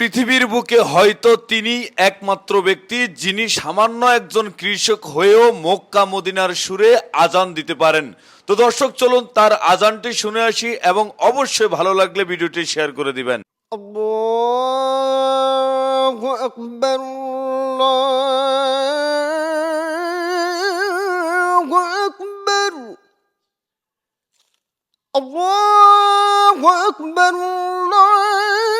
পৃথিবীর বুকে হয়তো তিনি একমাত্র ব্যক্তি যিনি সামান্য একজন কৃষক হয়েও মক্কা মদিনার সুরে আজান দিতে পারেন তো দর্শক চলুন তার আজানটি শুনে আসি এবং অবশ্যই ভালো লাগলে ভিডিওটি শেয়ার করে দিবেন الله أكبر الله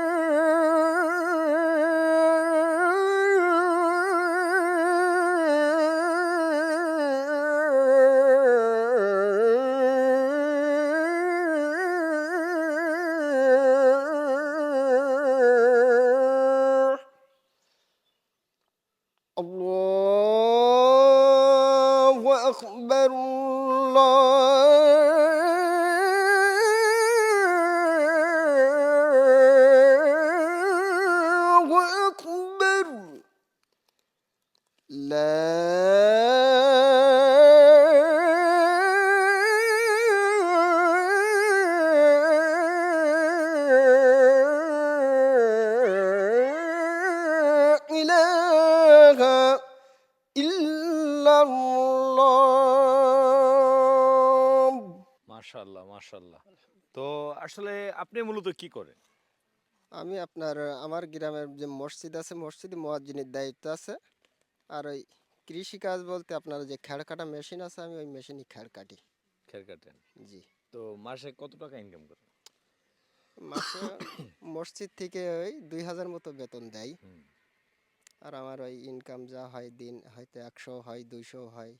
الله أكبر মাশাল্লাহ মাশাল্লাহ তো আসলে আপনি মূলত কি করেন? আমি আপনার আমার গ্রামের যে মসজিদ আছে মসজিদে মুয়াজ্জিনের দায়িত্ব আছে। আর ওই কৃষি কাজ বলতে আপনার যে খ্যাড় কাটা মেশিন আছে আমি ওই মেশিনই খ্যাড় কাটি। খের কাটেন? জি। তো মাসে কত টাকা ইনকাম করেন? মাসে মসজিদ থেকে ওই দুই হাজার মতো বেতন দেয়। আর আমার ওই ইনকাম যা হয় দিন হয়তো একশো হয় দুইশো হয়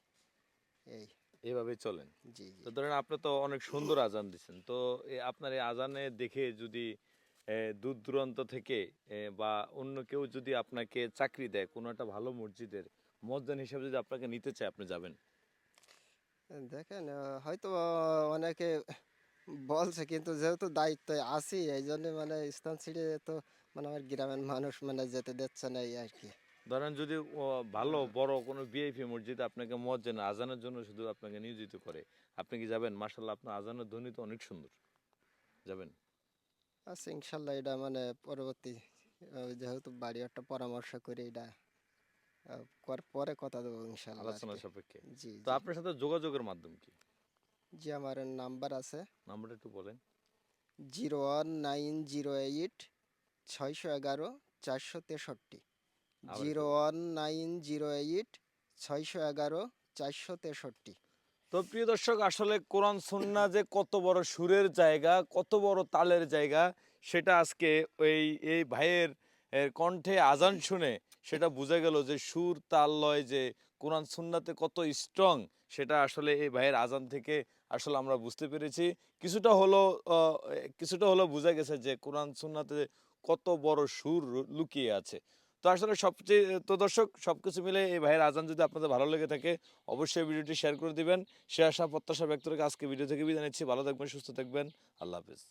এই। এভাবে চলেন। জি তো ধরেন আপনি তো অনেক সুন্দর আজান দিচ্ছেন তো আপনার এই আজানে দেখে যদি দূর দূরান্ত থেকে বা অন্য কেউ যদি আপনাকে চাকরি দেয় কোনো একটা ভালো মসজিদের মসজিদ হিসাবে যদি আপনাকে নিতে চায় আপনি যাবেন? দেখেন হয়তো অনেকে বলছে কিন্তু যেহেতু দায়িত্বে আছি এই জন্য মানে স্থান ছেড়ে তো মানে আমার গ্রামের মানুষ মানে যেতে দিচ্ছে না এই আর কি। ধরেন যদি ভালো বড় কোনো বিআইপি মসজিদে আপনাকে মজ্জেন আজানের জন্য শুধু আপনাকে নিয়োজিত করে আপনি কি যাবেন? মার্শাল্লাহ আপনার আজানের ধ্বনি তো অনেক সুন্দর। যাবেন? আচ্ছা ইনশাল্লাহ এটা মানে পরবর্তী যেহেতু বাড়ি একটা পরামর্শ করে এটা পরে কথা দেবো ইনশাল্লাহ আলোচনা। সাপেক্ষে। জি তো আপনার সাথে যোগাযোগের মাধ্যম কি? জি আমার নাম্বার আছে। নাম্বারটা একটু বলেন। Zero one nine zero eight ছয়শো এগারো চারশো তেষট্টি। Zero one nine zero eight ছয়শো এগারো চারশো তেষট্টি। তো প্রিয় দর্শক আসলে কোরআন সুন্না যে কত বড় সুরের জায়গা কত বড় তালের জায়গা সেটা আজকে ওই এই ভাইয়ের কণ্ঠে আজান শুনে সেটা বোঝা গেল যে সুর তাল লয় যে কোরআন সুন্নাতে কত স্ট্রং সেটা আসলে এই ভাইয়ের আজান থেকে আসলে আমরা বুঝতে পেরেছি। কিছুটা হলো কিছুটা হলো বোঝা গেছে যে কোরআন সুন্নাতে কত বড় সুর লুকিয়ে আছে। তো আসলে সবচেয়ে, তো দর্শক সব কিছু মিলে এই ভাইয়ের আজান যদি আপনাদের ভালো লেগে থাকে, অবশ্যই ভিডিওটি শেয়ার করে দিবেন। সে আশা, প্রত্যাশা ব্যক্ত রেখে আজকে ভিডিও থেকে বিদায় নিচ্ছি। ভালো থাকবেন, সুস্থ থাকবেন। আল্লাহ হাফিজ।